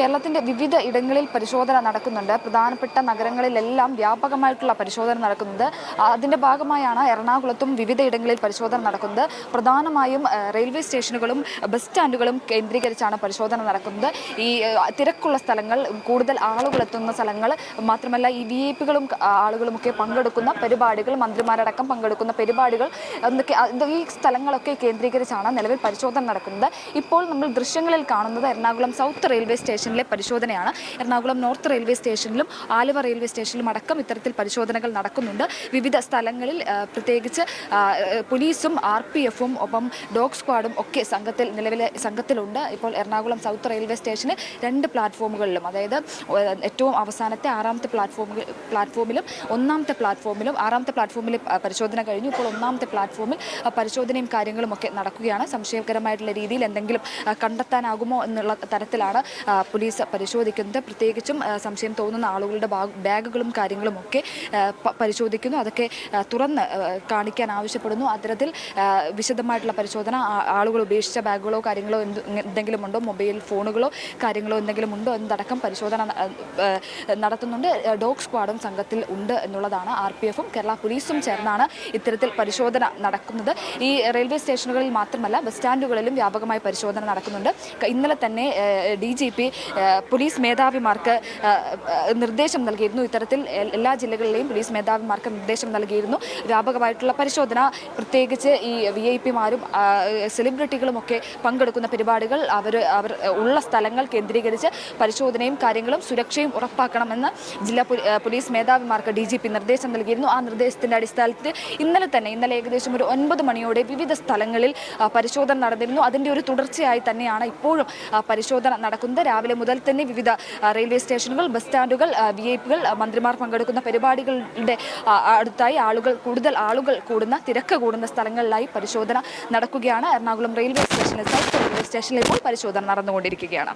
കേരളത്തിന്റെ വിവിധ ഇടങ്ങളിൽ പരിശോധന നടക്കുന്നുണ്ട്. പ്രധാനപ്പെട്ട നഗരങ്ങളിലെല്ലാം വ്യാപകമായിട്ടുള്ള പരിശോധന നടക്കുന്നത് അതിന്റെ ഭാഗമായാണ് എറണാകുളത്തും വിവിധ ഇടങ്ങളിൽ പരിശോധന നടക്കുന്നത്. പ്രധാനമായും റെയിൽവേ സ്റ്റേഷനുകളും ബസ് സ്റ്റാൻഡുകളും കേന്ദ്രീകരിച്ചാണ് പരിശോധന നടക്കുന്നത്. ഈ തിരക്കുള്ള സ്ഥലങ്ങൾ കൂടുതൽ ആളുകൾ എത്തുന്ന സ്ഥലങ്ങൾ മാത്രമല്ല ഈ വി ഐ പികളും ആളുകളുമൊക്കെ പങ്കെടുക്കുന്ന പരിപാടികൾ മന്ത്രിമാരടക്കം പങ്കെടുക്കുന്ന പരിപാടികൾ ഈ സ്ഥലങ്ങളൊക്കെ കേന്ദ്രീകരിച്ചാണ് നിലവിൽ പരിശോധന നടക്കുന്നത്. ഇപ്പോൾ നമ്മൾ ദൃശ്യങ്ങളിൽ കാണുന്നത് എറണാകുളം സൗത്ത് റെയിൽവേ സ്റ്റേഷനിലെ പരിശോധനയാണ്. എറണാകുളം നോർത്ത് റെയിൽവേ സ്റ്റേഷനിലും ആലുവ റെയിൽവേ സ്റ്റേഷനിലും അടക്കം ഇത്തരത്തിൽ പരിശോധനകൾ നടക്കുന്നുണ്ട്. വിവിധ സ്ഥലങ്ങളിൽ പ്രത്യേകിച്ച് പോലീസും ആർ പി എഫും ഒപ്പം ഡോഗ് സ്ക്വാഡും ഒക്കെ സംഘത്തിൽ നിലവിലെ സംഘത്തിലുണ്ട്. ഇപ്പോൾ എറണാകുളം സൗത്ത് റെയിൽവേ സ്റ്റേഷന് രണ്ട് പ്ലാറ്റ്ഫോമുകളിലും അതായത് ഏറ്റവും അവസാനത്തെ ആറാമത്തെ പ്ലാറ്റ്ഫോമുകൾ പ്ലാറ്റ്ഫോമിലും ഒന്നാമത്തെ പ്ലാറ്റ്ഫോമിലും ആറാമത്തെ പ്ലാറ്റ്ഫോമിൽ പരിശോധന കഴിഞ്ഞു. ഇപ്പോൾ ഒന്നാമത്തെ പ്ലാറ്റ്ഫോമിൽ പരിശോധനയും കാര്യങ്ങളും ഒക്കെ നടക്കുകയാണ്. സംശയകരമായിട്ടുള്ള രീതിയിൽ എന്തെങ്കിലും കണ്ടെത്താനാകുമോ എന്നുള്ള തരത്തിലാണ് പോലീസ് പരിശോധിക്കുന്നത്. പ്രത്യേകിച്ചും സംശയം തോന്നുന്ന ആളുകളുടെ ബാഗുകളും കാര്യങ്ങളും ഒക്കെ പരിശോധിക്കുന്നു. അതൊക്കെ തുറന്ന് കാണിക്കാൻ ആവശ്യപ്പെടുന്നു. അത്തരത്തിൽ വിശദമായിട്ടുള്ള പരിശോധന ആളുകൾ ഉപേക്ഷിച്ച ബാഗുകളോ കാര്യങ്ങളോ എന്തെങ്കിലും ഉണ്ടോ? മൊബൈൽ ഫോണുകളോ കാര്യങ്ങളോ എന്തെങ്കിലും ഉണ്ടോ എന്നതടക്കം പരിശോധന നടത്തുന്നുണ്ട്. ഡോഗ് സ്ക്വാഡും സംഘത്തിൽ ഉണ്ട് എന്നുള്ളതാണ് ആർ പി എഫും. കേരള പോലീസും ചേർന്നാണ് ഇത്തരത്തിൽ പരിശോധന നടക്കുന്നത്. ഈ റെയിൽവേ സ്റ്റേഷനുകളിൽ മാത്രമല്ല ബസ് സ്റ്റാൻഡുകളിലും വ്യാപകമായി പരിശോധന നടക്കുന്നുണ്ട്. ഇന്നലെ തന്നെ ഡി ജി പി പോലീസ് മേധാവിമാർക്ക് നിർദ്ദേശം നൽകിയിരുന്നു. ഇത്തരത്തിൽ എല്ലാ ജില്ലകളിലെയും പോലീസ് മേധാവിമാർക്ക് നിർദ്ദേശം നൽകിയിരുന്നു. വ്യാപകമായിട്ടുള്ള പരിശോധന പ്രത്യേകിച്ച് ഈ വി ഐ പിമാരും സെലിബ്രിറ്റികളുമൊക്കെ പങ്കെടുക്കുന്ന പരിപാടികൾ അവർ അവർ ഉള്ള സ്ഥലങ്ങൾ കേന്ദ്രീകരിച്ച് പരിശോധനയും കാര്യങ്ങളും സുരക്ഷയും ഉറപ്പാക്കണമെന്ന് ജില്ലാ പോലീസ് മേധാവിമാർക്ക് ഡി ജി പി നിർദ്ദേശം നൽകിയിരുന്നു. ആ നിർദ്ദേശത്തിന്റെ അടിസ്ഥാനത്തിൽ ഇന്നലെ തന്നെ ഇന്നലെ ഏകദേശം ഒരു ഒൻപത് മണിയോടെ വിവിധ സ്ഥലങ്ങളിൽ പരിശോധന നടന്നിരുന്നു. അതിന്റെ ഒരു തുടർച്ചയായി തന്നെയാണ് ഇപ്പോഴും പരിശോധന നടക്കുന്നത്. രാവിലെ മുതൽ തന്നെ വിവിധ റെയിൽവേ സ്റ്റേഷനുകൾ ബസ് സ്റ്റാൻഡുകൾ വി ഐ പികൾ മന്ത്രിമാർ പങ്കെടുക്കുന്ന പരിപാടികളുടെ അടുത്തായി ആളുകൾ കൂടുതൽ ആളുകൾ കൂടുന്ന തിരക്ക് കൂടുന്ന സ്ഥലങ്ങളിലായി പരിശോധന നടക്കുകയാണ്. എറണാകുളം റെയിൽവേ സ്റ്റേഷനിൽ സൗത്ത് റെയിൽവേ സ്റ്റേഷനിൽ ഇപ്പോൾ പരിശോധന നടന്നുകൊണ്ടിരിക്കുകയാണ്.